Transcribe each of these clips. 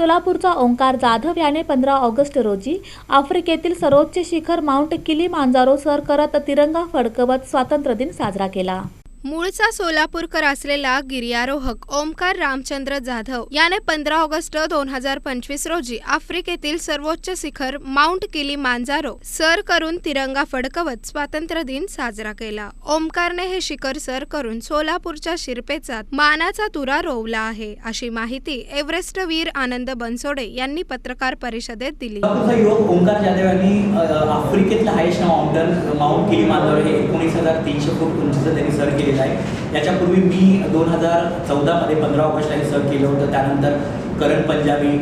सोलापूरचा ओंकार जाधव याने पंधरा ऑगस्ट रोजी आफ्रिकेतील सर्वोच्च शिखर माउंट किली मांजारो सर करत तिरंगा फडकवत स्वातंत्र्य दिन साजरा केला. मूळचा सोलापूरकर असलेला गिर्यारोहक ओमकार रामचंद्र जाधव याने पंधरा ऑगस्ट दोन हजार पंचवीस रोजी आफ्रिकेतील सर्वोच्च शिखर माउंट किली मांजारो सर करून तिरंगा फडकवत स्वातंत्र्य दिन साजरा केला. ओमकारने हे शिखर सर करून सोलापूरच्या शिरपेचा मानाचा तुरा रोवला आहे अशी माहिती एव्हरेस्ट वीर आनंद बनसोडे यांनी पत्रकार परिषदेत दिली. ओमकार जाधव यांनी आफ्रिकेतला हायस्ट माउंटन माउंट हे एकोणीस हजार तीनशे फूट उंचीचं त्यांनी सर केला आहे याच्यापूर्वी मी दोन हजार चौदामध्ये पंधरा ऑगस्टला हे सर केलं होतं. त्यानंतर करण पंजाबी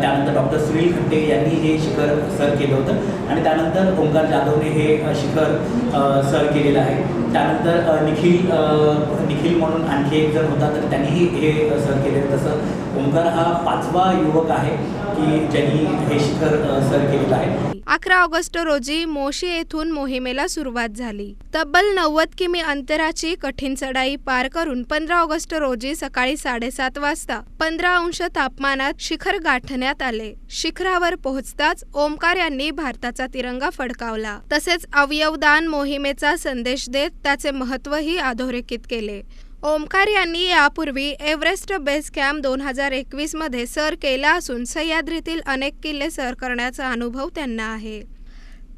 त्यानंतर डॉक्टर सुनील खट्टे यांनी हे शिखर सर केलं होतं. आणि त्यानंतर ओंकार जाधवने हे शिखर सर केलेलं आहे. त्यानंतर निखिल निखिल म्हणून आणखी एक जण होता तर त्यांनीही हे सर केले तसं ओंकार हा पाचवा युवक आहे की ज्यांनी हे शिखर सर केलेलं आहे. अकरा ऑगस्ट रोजी मोशी येथून मोहिमेला सुरुवात झाली. तब्बल नव्वद किमी अंतराची कठीण चढाई पार करून पंधरा ऑगस्ट रोजी सकाळी साडेसात वाजता पंधरा अंश ताप तापमानात शिखर गाठण्यात आले. शिखरावर पोहोचताच ओमकार यांनी भारताचा तिरंगा फडकावला. तसेच अवयवदान मोहिमेचा संदेश देत त्याचे महत्वही अधोरेखित केले. ओमकार यांनी यापूर्वी एव्हरेस्ट बेस कॅम्प दोन हजार एकवीसमध्ये सर केला असून सह्याद्रीतील अनेक किल्ले सर करण्याचा अनुभव त्यांना आहे.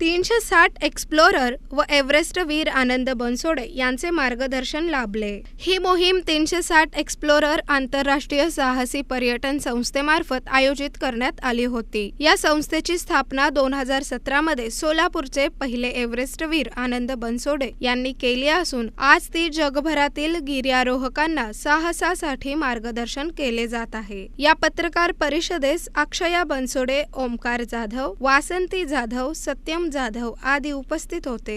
तीनशे साठ एक्सप्लोरर व एव्हरेस्ट वीर आनंद बनसोडे यांचे मार्गदर्शन लाभले. ही मोहीम तीनशे साठ एक्सप्लोरर आंतरराष्ट्रीय साहसी पर्यटन संस्थेमार्फत आयोजित करण्यात आली होती. या संस्थेची स्थापना दोन हजार सतरा मध्ये सोलापूरचे पहिले एव्हरेस्ट वीर आनंद बनसोडे यांनी केली असून आज ती जगभरातील गिर्यारोहकांना साहसासाठी मार्गदर्शन केले जात आहे. या पत्रकार परिषदेस अक्षया बनसोडे ओमकार जाधव वासंती जाधव सत्यम जाधव आदी उपस्थित होते.